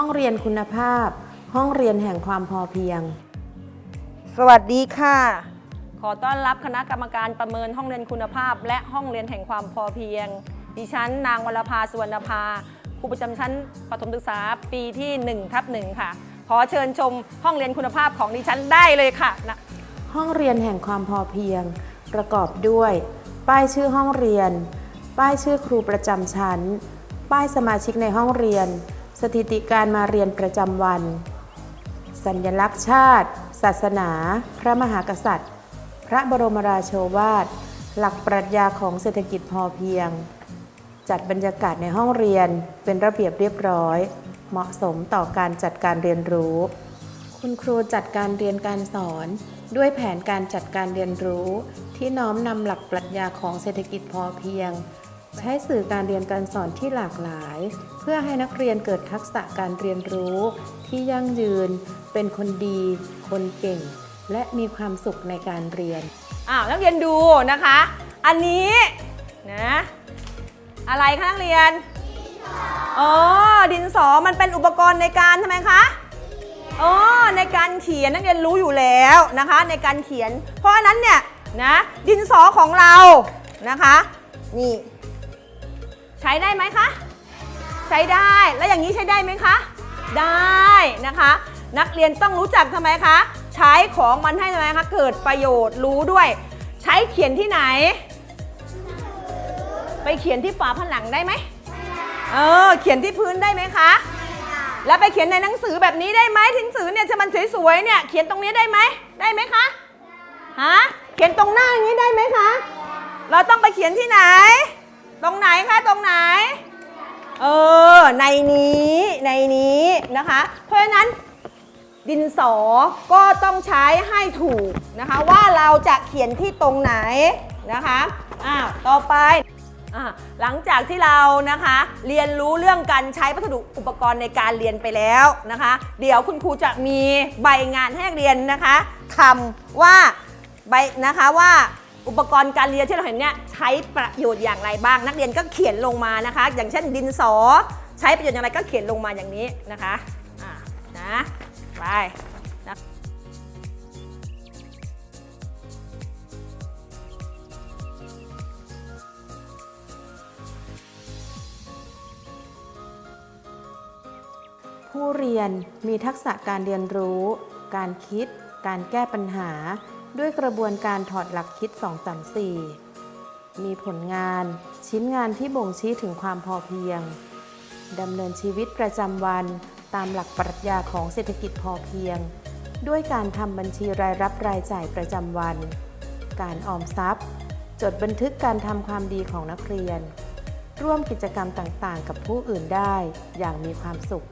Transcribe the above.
ห้องเรียนคุณภาพ ห้องเรียนแห่งความพอเพียง สวัสดีค่ะ ขอต้อนรับคณะกรรมการประเมินห้องเรียนคุณภาพ และห้องเรียนแห่งความพอเพียง ดิฉันนางวรภาสุวรรณภาครูประจำชั้นประถมศึกษาปีที่1ทับหนึ่งค่ะ ขอเชิญชมห้องเรียนคุณภาพของดิฉันได้เลยค่ะนะห้องเรียนแห่งความพอเพียง ประกอบด้วย ป้ายชื่อห้องเรียน ป้ายชื่อครูประจำชั้น ป้ายสมาชิกในห้องเรียน สถิติการมาเรียนประจำวัน สัญลักษณ์ชาติ ศาสนา พระมหากษัตริย์ พระบรมราโชวาท หลักปรัชญาของเศรษฐกิจพอเพียง จัดบรรยากาศในห้องเรียนเป็นระเบียบเรียบร้อย เหมาะสมต่อการจัดการเรียนรู้ คุณครูจัดการเรียนการสอน ด้วยแผนการจัดการเรียนรู้ ที่น้อมนำหลักปรัชญาของเศรษฐกิจพอเพียง ใช้สื่อการเรียนการสอนที่หลากหลาย เพื่อให้นักเรียนเกิดทักษะการเรียนรู้ที่ยั่งยืน เป็นคนดี คนเก่ง และมีความสุขในการเรียนอ้าวนักเรียนดูนะคะ อันนี้นะอะไรคะนักเรียนอ๋อดินสอมันเป็นอุปกรณ์ในการทำไมคะอ๋อในการเขียนนักเรียนรู้อยู่แล้วนะคะ ในการเขียน เพราะฉะนั้นเนี่ยนะดินสอของเรานะคะ นี่ ช้ได้ไหมคะ ใช้ได้แล้วอย่างนี้ใช้ได้ไหมคะ ได้นะคะ นักเรียนต้องรู้จักทำไมคะ ใช้ของมันให้ทำไมคะเกิดประโยชน์รู้ด้วย ใช้เขียนที่ไหน ไปเขียนที่ฝาผนังได้ไหมเออเขียนที่พื้นได้ไหมคะแล้วไปเขียนในหนังสือแบบนี้ได้ไหมหนังสือเนี่ยจะมันสวยๆเนี่ยเขียนตรงนี้ได้ไหมได้ไหมคะฮะเขียนตรงหน้าอย่างนี้ได้ไหมคะ เราต้องไปเขียนที่ไหน ตรงไหนคะตรงไหน เออ ในนี้ในนี้นะคะ เพราะฉะนั้นดินสอก็ต้องใช้ให้ถูกนะคะ ว่าเราจะเขียนที่ตรงไหนนะคะอ้าวต่อไปอะหลังจากที่เรานะคะ เรียนรู้เรื่องการใช้วัสดุอุปกรณ์ในการเรียนไปแล้วนะคะ เดี๋ยวคุณครูจะมีใบงานให้นักเรียนนะคะทำว่าใบนะคะว่า อุปกรณ์การเรียนที่เราเห็นเนี่ยใช้ประโยชน์อย่างไรบ้าง นักเรียนก็เขียนลงมานะคะ อย่างเช่นดินสอ ใช้ประโยชน์อย่างไรก็เขียนลงมาอย่างนี้นะคะอ่านะไปนะผู้เรียนมีทักษะการเรียนรู้ การคิด การแก้ปัญหา ด้วยกระบวนการถอดหลักคิด 234 มีผลงานชิ้นงานที่บ่งชี้ถึงความพอเพียงดำเนินชีวิตประจำวันตามหลักปรัชญาของเศรษฐกิจพอเพียง ด้วยการทำบัญชีรายรับรายจ่ายประจำวัน การออมทรัพย์ จดบันทึกการทำความดีของนักเรียน ร่วมกิจกรรมต่างๆ กับผู้อื่นได้อย่างมีความสุข